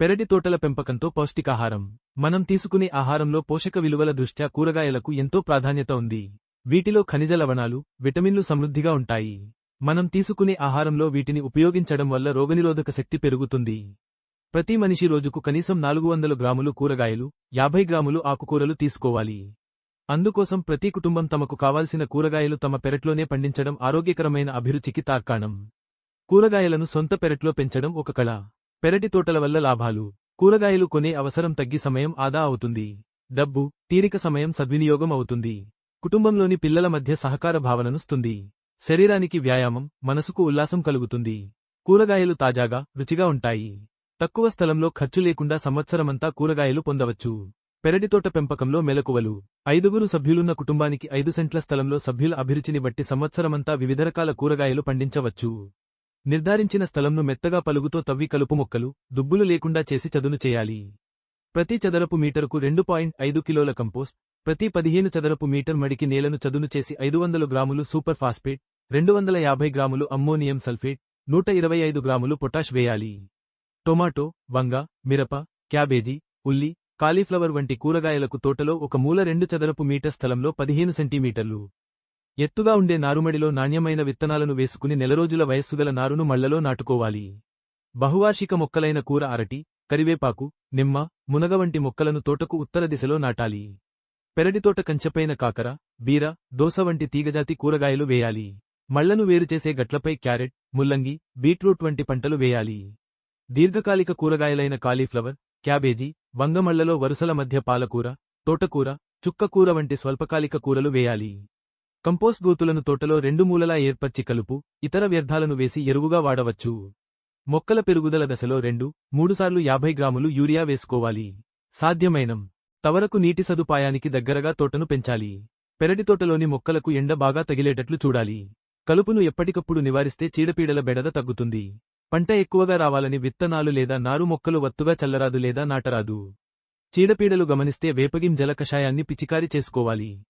పెరటి తోటల పెంపకంతో పౌష్టికాహారం. మనం తీసుకునే ఆహారంలో పోషక విలువల దృష్ట్యా కూరగాయలకు ఎంతో ప్రాధాన్యత ఉంది. వీటిలో ఖనిజ లవణాలు విటమిన్లు సమృద్ధిగా ఉంటాయి. మనం తీసుకునే ఆహారంలో వీటిని ఉపయోగించడం వల్ల రోగనిరోధక శక్తి పెరుగుతుంది. ప్రతి మనిషి రోజుకు కనీసం నాలుగు వందల గ్రాములు కూరగాయలు యాభై గ్రాములు ఆకుకూరలు తీసుకోవాలి. అందుకోసం ప్రతి కుటుంబం తమకు కావాల్సిన కూరగాయలు తమ పెరట్లోనే పండించడం ఆరోగ్యకరమైన అభిరుచికి తార్కాణం. కూరగాయలను సొంత పెరట్లో పెంచడం ఒక కళ. పెరటి తోటల వల్ల లాభాలు. కూరగాయలు కొనే అవసరం తగ్గి సమయం ఆదా అవుతుంది. డబ్బు తీరిక సమయం సద్వినియోగం అవుతుంది. కుటుంబంలోని పిల్లల మధ్య సహకార భావననుస్తుంది శరీరానికి వ్యాయామం మనసుకు ఉల్లాసం కలుగుతుంది. కూరగాయలు తాజాగా రుచిగా ఉంటాయి. తక్కువ స్థలంలో ఖర్చు లేకుండా సంవత్సరమంతా కూరగాయలు పొందవచ్చు. పెరటితోట పెంపకంలో మెలకువలు. ఐదుగురు సభ్యులున్న కుటుంబానికి ఐదు సెంట్ల స్థలంలో సభ్యుల అభిరుచిని బట్టి సంవత్సరమంతా వివిధ రకాల కూరగాయలు పండించవచ్చు. నిర్ధారించిన స్థలంను మెత్తగా పలుగుతో తవ్వి కలుపు మొక్కలు దుబ్బులు లేకుండా చేసి చదును చేయాలి. ప్రతి చదరపు మీటరుకు రెండు పాయింట్ ఐదు కిలోల కంపోస్ట్ ప్రతి పదిహేను చదరపు మీటర్ మడికి నేలను చదును చేసి ఐదు వందల గ్రాములు సూపర్ ఫాస్ఫేట్ రెండు వందల యాభై గ్రాములు అమ్మోనియం సల్ఫేట్ నూట ఇరవై ఐదు గ్రాములు పొటాష్ వేయాలి. టొమాటో వంగ మిరప క్యాబేజీ ఉల్లి కాలీఫ్లవర్ వంటి కూరగాయలకు తోటలో ఒక మూల రెండు చదరపు మీటర్ స్థలంలో పదిహేను సెంటీమీటర్లు. ఎత్తుగా ఉండే నారుమడిలో నాణ్యమైన విత్తనాలను వేసుకుని నెలరోజుల వయస్సుగల నారును మళ్ళలో నాటుకోవాలి. బహువార్షిక మొక్కలైన కూర అరటి కరివేపాకు నిమ్మ మునగ వంటి మొక్కలను తోటకు ఉత్తర దిశలో నాటాలి. పెరడితోట కంచెపైన కాకర బీర దోస వంటి తీగజాతి కూరగాయలు వేయాలి. మళ్ళను వేరుచేసే గట్లపై క్యారెట్ ముల్లంగి బీట్రూట్ వంటి పంటలు వేయాలి. దీర్ఘకాలిక కూరగాయలైన కాలీఫ్లవర్ క్యాబేజీ వంగమళ్ళలో వరుసల మధ్య పాలకూర తోటకూర చుక్కకూర వంటి స్వల్పకాలిక కూరలు వేయాలి. కంపోస్ట్ గోతులను తోటలో రెండు మూలలా ఏర్పర్చి కలుపు ఇతర వ్యర్థాలను వేసి ఎరువుగా వాడవచ్చు. మొక్కల పెరుగుదల దశలో రెండు మూడుసార్లు యాభై గ్రాములు యూరియా వేసుకోవాలి. సాధ్యమైనం. తవరకు నీటి సదుపాయానికి దగ్గరగా తోటను పెంచాలి. పెరటి తోటలోని మొక్కలకు ఎండ బాగా తగిలేటట్లు చూడాలి. కలుపును ఎప్పటికప్పుడు నివారిస్తే చీడపీడల బెడద తగ్గుతుంది. పంట ఎక్కువగా రావాలని విత్తనాలు లేదా నారు మొక్కలు వత్తుగా చల్లరాదు లేదా నాటరాదు. చీడపీడలు గమనిస్తే వేపగిం జల కషాయాన్ని పిచికారి చేసుకోవాలి.